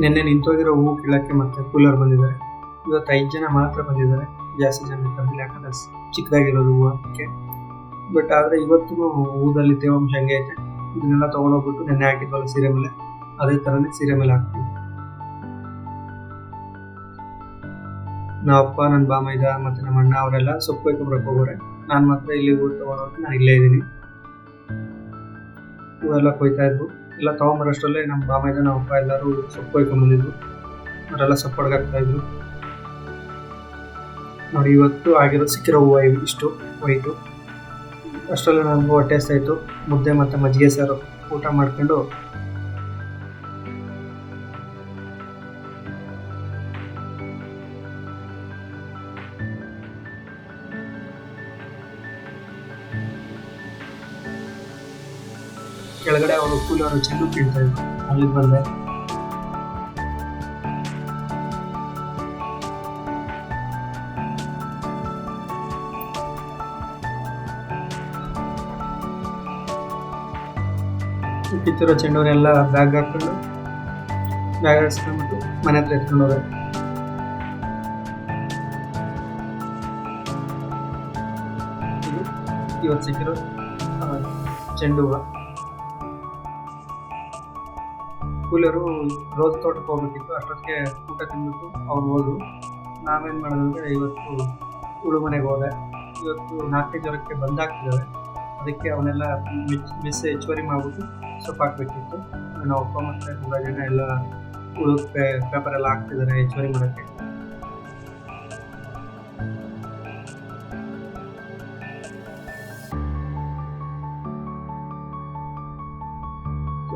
ನಿನ್ನೆ ನಿಂತೋಗಿರೋ ಹೂವು ಕೀಳಕ್ಕೆ ಮತ್ತೆ ಕೂಲರ್ ಬಂದಿದ್ದಾರೆ. ಇವತ್ತು ಐದು ಜನ ಮಾತ್ರ ಬಂದಿದ್ದಾರೆ. ಜಾಸ್ತಿ ಜನ ಬಂದಿಲ್ಲ ಯಾಕಂದ್ರೆ ಚಿಕ್ಕದಾಗಿರೋದು ಹೂವು ಬಟ್ ಆದ್ರೆ ಇವತ್ತಿಗೂ ಹೂದಲ್ಲಿ ತೇವಾಂಶ ಹಂಗೆ ಐತೆ. ಇದನ್ನೆಲ್ಲ ತೊಗೊಂಡೋಗ್ಬಿಟ್ಟು ನೆನ್ನೆ ಹಾಕಿದ್ವಲ್ಲ ಸೀರೆ ಮೇಲೆ. ಅದೇ ತರನೇ ಸೀರೆ ಮೇಲೆ ಹಾಕ್ತೀವಿ. ನಮ್ಮ ಅಪ್ಪ ನನ್ನ ಬಾಮೈದ ಮತ್ತು ನಮ್ಮ ಅಣ್ಣ ಅವರೆಲ್ಲ ಸೊಪ್ಪು ಕೊಯ್ಕೊಂಬರಕ್ಕೆ ಹೋಗೋರೆ. ನಾನು ಮಾತ್ರ ಇಲ್ಲಿ ಹೂವು ತಗೊಂಡೋಗಿ ನಾನು ಇಲ್ಲೇ ಇದ್ದೀನಿ. ಹೂವೆಲ್ಲ ಕೊಯ್ತಾ ಇದ್ವು. ಎಲ್ಲ ತೊಗೊಂಬರೋಷ್ಟರಲ್ಲೇ ನಮ್ಮ ಬಾಮೈದ ನಮ್ಮ ಅಪ್ಪ ಎಲ್ಲರೂ ಸೊಪ್ಪು ಕೊಯ್ಕೊಂಬಂದಿದ್ರು ಅವರೆಲ್ಲ ಸಪೋರ್ಟ್ ಆಗ್ತಾಯಿದ್ರು ನೋಡಿ, ಇವತ್ತು ಆಗಿರೋ ಸಿಕ್ಕಿರೋ ಹೂವು ಇಷ್ಟು ವೈಟು. ಅಷ್ಟರಲ್ಲೇ ನನಗೂ ಹೊಟ್ಟೆ ಹಸ್ತಾಯಿತು ಮುದ್ದೆ ಮತ್ತು ಮಜ್ಜಿಗೆ ಸಾರು ಊಟ ಮಾಡ್ಕೊಂಡು ಕೆಳಗಡೆ ಅವರು ಕೂಲಿ ಅವರು ಚೆಂಡು ತಿಂತಾ ಇದ್ರು ಅಲ್ಲಿಗೆ ಬಂದೆ. ಕಿತ್ತಿರೋ ಚೆಂಡವರೆಲ್ಲ ಬ್ಯಾಗ್ ಹಾಕೊಂಡು ಬ್ಯಾಗ್ ಹಾಕ್ಸ್ಕೊಂಡ್ಬಿಟ್ಟು ಮನೆ ಹತ್ರ ಎತ್ಕೊಂಡು ಇವತ್ತು ಸಿಕ್ಕಿರೋ ಚೆಂಡು ಹೂವು. ಕೂಲರು ರೋಸ್ ತೋಟಕ್ಕೆ ಹೋಗ್ಬೇಕಿತ್ತು. ಅಷ್ಟೊತ್ತಿಗೆ ಊಟ ತಿಂದ್ಬಿಟ್ಟು ಅವ್ರು ಹೋದ್ರು. ನಾವೇನು ಮಾಡೋದಂದ್ರೆ ಇವತ್ತು ಉಳು ಮನೆಗೆ ಹೋದೆ. ಇವತ್ತು ನಾಲ್ಕೈದು ಜನಕ್ಕೆ ಬಂದಾಗ್ತಿದ್ದಾವೆ ಅದಕ್ಕೆ ಅವನ್ನೆಲ್ಲ ಮಿಸ್ ಮಿಸ್ ಹೆಚ್ಚುವರಿ ಮಾಡ್ಬಿಟ್ಟು ಸೊಪ್ಪು ಹಾಕ್ಬೇಕಿತ್ತು. ನಾವು ಅಪ್ಪ ಮತ್ತು ತುಂಬ ಜನ ಎಲ್ಲ ಉಳು ಪೇಪರ್ ಎಲ್ಲ ಹಾಕ್ತಿದ್ದಾರೆ ಹೆಚ್ಚುವರಿ ಮಾಡೋಕ್ಕೆ.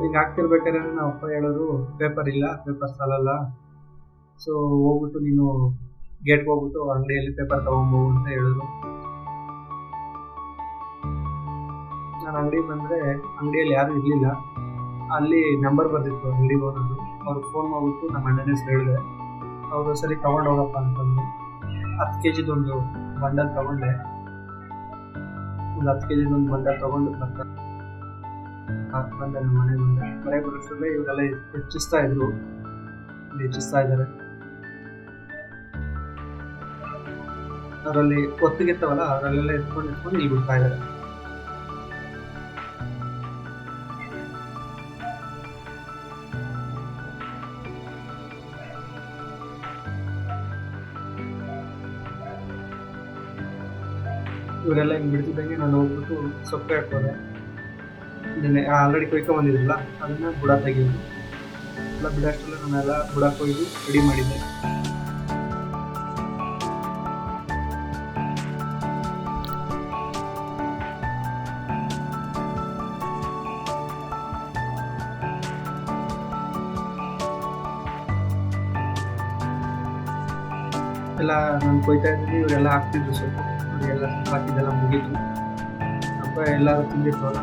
ಈಗ ಹಾಕ್ತಿರ್ಬೇಕಾದ್ರೆ ನಮ್ಮ ಅಪ್ಪ ಹೇಳೋದು ಪೇಪರ್ ಇಲ್ಲ ಪೇಪರ್ ಸಾಲಲ್ಲ. ಸೊ ಹೋಗ್ಬಿಟ್ಟು ನೀನು ಗೇಟ್ಗೆ ಹೋಗ್ಬಿಟ್ಟು ಅಂಗಡಿಯಲ್ಲಿ ಪೇಪರ್ ತಗೊಂಬೋಗು ಅಂತ ಹೇಳಿದ್ರು. ನಾನು ಅಂಗಡಿಗೆ ಬಂದರೆ ಅಂಗಡಿಯಲ್ಲಿ ಯಾರೂ ಇರಲಿಲ್ಲ. ಅಲ್ಲಿ ನಂಬರ್ ಬರ್ತಿತ್ತು ಅಂಗಡಿ ಹೋಗೋದು ಅವ್ರಿಗೆ ಫೋನ್ ಮಾಡ್ಬಿಟ್ಟು ನಮ್ಮ ಅಣ್ಣನ ಹೆಸರು ಹೇಳಿದೆ. ಅವರು ಸರಿ ತಗೊಂಡು ಹೋಗಪ್ಪ ಅಂತಂದು ಹತ್ತು ಕೆ ಜಿದೊಂದು ಬಂಡಲ್ ತಗೊಂಡೆ. ಒಂದು ಹತ್ತು ಕೆ ಜಿದೊಂದು ಬಂಡಲ್ ತಗೊಂಡು ಬರ್ತಾರೆ ಹಾಕಿ ಬಂದೆ ನಮ್ಮ ಮನೆ ಬಂದೆ ಮನೆ ಬರೋಷ್ಟರಲ್ಲೇ ಇವರೆಲ್ಲ ಹೆಚ್ಚಿಸ್ತಾ ಇದ್ರು. ಹೆಚ್ಚಿಸ್ತಾ ಇದ್ದಾರೆ. ಅದರಲ್ಲಿ ಒತ್ತಿಗೆತ್ತವಲ್ಲ ಅದರಲ್ಲೆಲ್ಲ ಎತ್ಕೊಂಡು ಎತ್ಕೊಂಡು ಇಲ್ಲಿ ಬಿಡ್ತಾ ಇದ್ದಾರೆ. ಇವರೆಲ್ಲ ಹಿಂಗೆ ಬಿಡ್ತಿದ್ದಂಗೆ ನಾನು ಹೋಗ್ಬಿಟ್ಟು ಸೊಪ್ಪೆ ಹಾಕೋದೆ ನಿನ್ನೆ ಆಲ್ರೆಡಿ ಕೊಯ್ಕೊ ಬಂದಿದ್ರಲ್ಲ, ಅದನ್ನ ಬುಡ ತೆಗೆಯೋದು ಎಲ್ಲ ಬಿಡೋಷ್ಟರಲ್ಲೇ ನಾನೆಲ್ಲ ಬುಡ ಕೊಯ್ದು ರೆಡಿ ಮಾಡಿದ್ದೆ. ಎಲ್ಲ ನಾನು ಕೊಯ್ತಾ ಇದ್ದೀನಿ, ಇವರೆಲ್ಲ ಹಾಕ್ತಿದ್ರು ಸ್ವಲ್ಪ. ಅವರಿಗೆಲ್ಲ ಸ್ವಲ್ಪ ಹಾಕಿದ್ದೆಲ್ಲ ಮುಗೀತು. ಅಪ್ಪ ಎಲ್ಲರೂ ತಿಂದಿರ್ತಾವಲ್ಲ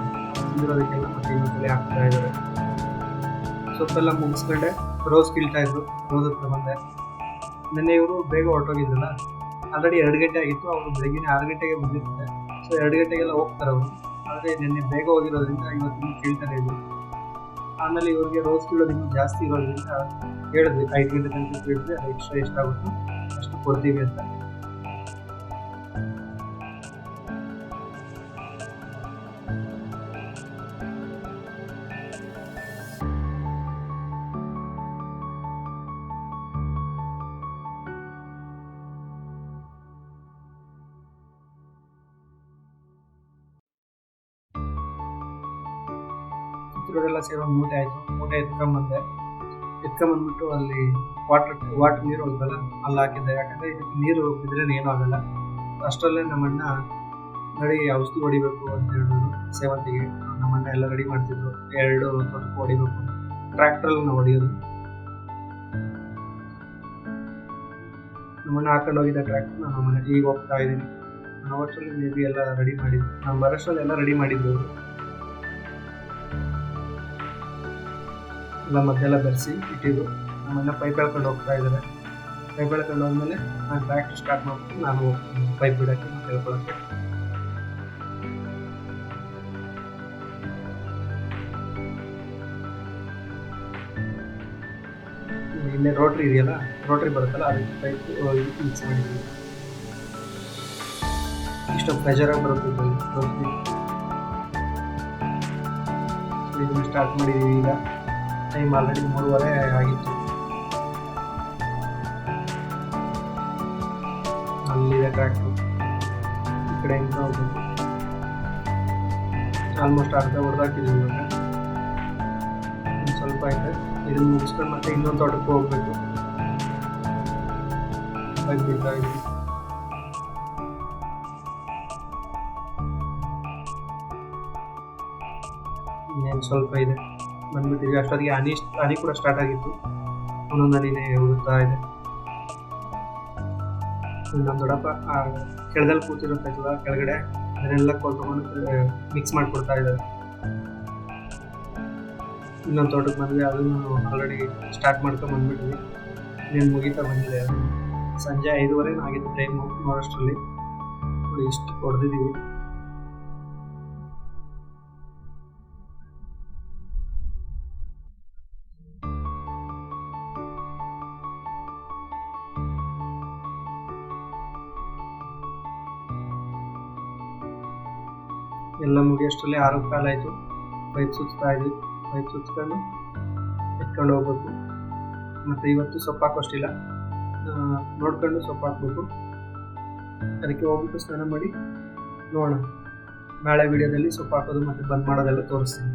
ತಿಂದಿರೋದಕ್ಕೆಲ್ಲ ಮತ್ತೆ ಇನ್ನೊಂದ್ಸಲಿ ಹಾಕ್ತಾ ಇದ್ದಾರೆ. ಸೊಪ್ಪೆಲ್ಲ ಮುಗಿಸ್ಕೊಂಡೆ. ರೋಸ್ ಕೀಳ್ತಾ ಇದ್ರು. ರೋಸ್ ಹತ್ರ ಬಂದೆ. ನಿನ್ನೆ ಇವರು ಬೇಗ ಹೊರಟೋಗಿದ್ರಲ್ಲ ಆಲ್ರೆಡಿ ಎರಡು ಗಂಟೆ ಆಗಿತ್ತು. ಅವರು ಬೆಳಗಿನ ಆರು ಗಂಟೆಗೆ ಬಂದಿರ್ತಾರೆ ಸೊ ಎರಡು ಗಂಟೆಗೆಲ್ಲ ಹೋಗ್ತಾರೆ ಅವರು. ಆದರೆ ನಿನ್ನೆ ಬೇಗ ಹೋಗಿರೋದ್ರಿಂದ ಇವತ್ತು ಕೀಳ್ತಾನೆ ಇದ್ರು ಆಮೇಲೆ ಇವ್ರಿಗೆ ರೋಸ್ ಕೀಳೋದು ಜಾಸ್ತಿ ಇರೋದ್ರಿಂದ ಹೇಳಿದ್ವಿ, ಐದು ಗಂಟೆ ತನಕ ಕೇಳಿದ್ವಿ. ಅದು ಎಕ್ಸ್ಟ್ರಾ ಎಷ್ಟಾಗುತ್ತೆ ಅಷ್ಟು ಕೊಡ್ತೀವಿ ಅಂತ. ಕಿತ್ತೂರೆಲ್ಲ ಸೇರೋ ಮೂಟೆ ಆಯಿತು. ಮೂಟೆ ಎತ್ಕೊಂಬಂದೆ. ಎತ್ಕೊಂಬಂದ್ಬಿಟ್ಟು ಅಲ್ಲಿ ವಾಟರ್ ವಾಟರ್ ನೀರು ಹೋಗಲ್ಲ ಅಲ್ಲಿ ಹಾಕಿದ್ದೆ. ಯಾಕಂದರೆ ಇದಕ್ಕೆ ನೀರು ಬಿದ್ದರೆ ಏನೂ ಆಗಲ್ಲ. ಅಷ್ಟರಲ್ಲೇ ನಮ್ಮಣ್ಣ ನಡಿ, ಔಷಧಿ ಹೊಡಿಬೇಕು ಅಂತ ಹೇಳಿದ್ರು. ಸೇವಂತಿಗೆ ನಮ್ಮಣ್ಣ ಎಲ್ಲ ರೆಡಿ ಮಾಡ್ತಿದ್ರು. ಎರಡು ತೋಟಕ್ಕೆ ಹೊಡಿಬೇಕು. ಟ್ರ್ಯಾಕ್ಟ್ರಲ್ಲಿ ನಾವು ಹೊಡಿಯೋದು. ನಮ್ಮಣ್ಣ ಹಾಕೊಂಡು ಹೋಗಿದ್ದ ಟ್ರ್ಯಾಕ್ಟರ್ ನಮ್ಮನೆ ಈಗ ಹೋಗ್ತಾ ಇದ್ದೀನಿ. ನಾವು ಅಷ್ಟರಲ್ಲಿ ಮೇ ಬಿ ಎಲ್ಲ ರೆಡಿ ಮಾಡಿದ್ದು ನಮ್ಮ ಬರೋಷ್ಟರಲ್ಲಿ ಎಲ್ಲ ರೆಡಿ ಮಾಡಿದ್ದು ಎಲ್ಲ ಬೆರೆಸಿ ಇಟ್ಟಿದ್ದು ನಮ್ಮನ್ನ ಪೈಪ್ ಎಳ್ಕೊಂಡು ಹೋಗ್ತಾ ಇದ್ದಾರೆ. ಪೈಪ್ ಎಳ್ಕೊಂಡು ಹೋದ್ಮೇಲೆ ನಾನು ಟ್ರ್ಯಾಕ್ಟರ್ ಸ್ಟಾರ್ಟ್ ಮಾಡ್ಬಿಟ್ಟು ನಾನು ಪೈಪ್ ಬಿಡೋಕ್ಕೆ ಹೇಳ್ಕೊಳಕ್ಕೆ. ಇಲ್ಲೇ ರೋಟ್ರಿ ಇದೆಯಲ್ಲ? ರೋಟ್ರಿ ಬರುತ್ತಲ್ಲ, ಅದಕ್ಕೆ ಪೈಪ್ ಮಿಕ್ಸ್ ಮಾಡಿದ್ದೀವಿ. ಇಷ್ಟೊಂದು ಪ್ರೆಷರಾಗಿ ಬರುತ್ತೆ ಇದರಲ್ಲಿ ಸ್ಟಾರ್ಟ್ ಮಾಡಿದ್ದೀವಿ ಈಗ. ಟೈಮ್ ಆಲ್ರೆಡಿ ಮೂರುವರೆ ಆಗಿತ್ತು. ಅಲ್ಲಿದೆ ಟ್ರ್ಯಾಕ್ಟು ಈ ಕಡೆಯಿಂದ ಹೋಗ್ಬೇಕು ಆಲ್ಮೋಸ್ಟ್ ಅರ್ಧ ಹೊಡೆದಾಕಿದ್ದೀವಿ ಇವಾಗ. ಒಂದು ಸ್ವಲ್ಪ ಐತೆ ಇದನ್ನು ಮುಗಿಸ್ಕೊಂಡು ಮತ್ತೆ ಇನ್ನೊಂದು ತೋಟಕ್ಕೆ ಹೋಗ್ಬೇಕು. ಇದ್ದೀವಿ ಇನ್ನೇನು ಸ್ವಲ್ಪ ಇದೆ. ಬಂದ್ಬಿಟ್ಟಿದ್ವಿ ಅಷ್ಟೊತ್ತಿಗೆ ಹನಿ ಹನಿ ಕೂಡ ಸ್ಟಾರ್ಟ್ ಆಗಿತ್ತು. ಒಂದೊಂದು ಹನಿನೇ ಉದುರ್ತಾ ಇದೆ ನಮ್ಮ ದೊಡ್ಡಪ್ಪ ಕೆಳದಲ್ಲಿ ಕೂತಿರುತ್ತಲ್ಲ ಕೆಳಗಡೆ, ಅದನ್ನೆಲ್ಲ ಕೊಟ್ಕೊಂಡು ಮಿಕ್ಸ್ ಮಾಡಿಕೊಡ್ತಾ ಇದ್ದಾರೆ. ಇನ್ನೊಂದು ತೋಟಕ್ಕೆ ಬಂದ್ವಿ ಅದನ್ನು ಆಲ್ರೆಡಿ ಸ್ಟಾರ್ಟ್ ಮಾಡ್ಕೊಂಡು ಬಂದ್ಬಿಟ್ವಿ ಇನ್ನೇನು ಮುಗೀತಾ ಬಂದಿದೆ? ಸಂಜೆ ಐದುವರೆ ಆಗಿತ್ತು ಟೈಮು ನೋಡೋಷ್ಟರಲ್ಲಿ ನೋಡಿ ಇಷ್ಟು ಹೊಡೆದಿದ್ದೀವಿ. ಎಲ್ಲ ಮುಗಿಯೋಷ್ಟರಲ್ಲಿ ಆರು ಕಾಲ ಆಯಿತು ಪೈಪ್ ಸುತ್ತಾ ಇದ್ವಿ. ಪೈಪ್ ಸುತ್ಕೊಂಡು ಎತ್ಕೊಂಡು ಹೋಗ್ಬೇಕು. ಮತ್ತು ಇವತ್ತು ಸೊಪ್ಪು ಹಾಕೋಷ್ಟಿಲ್ಲ. ನೋಡ್ಕೊಂಡು ಸೊಪ್ಪು ಹಾಕ್ಬೇಕು. ಅದಕ್ಕೆ ಹೋಗ್ಬಿಟ್ಟು ಸ್ನಾನ ಮಾಡಿ ನೋಡೋಣ. ನಾಳೆ ವಿಡಿಯೋದಲ್ಲಿ ಸೊಪ್ಪು ಹಾಕೋದು ಮತ್ತು ಬಂದ್ ಮಾಡೋದೆಲ್ಲ ತೋರಿಸ್ತೀನಿ.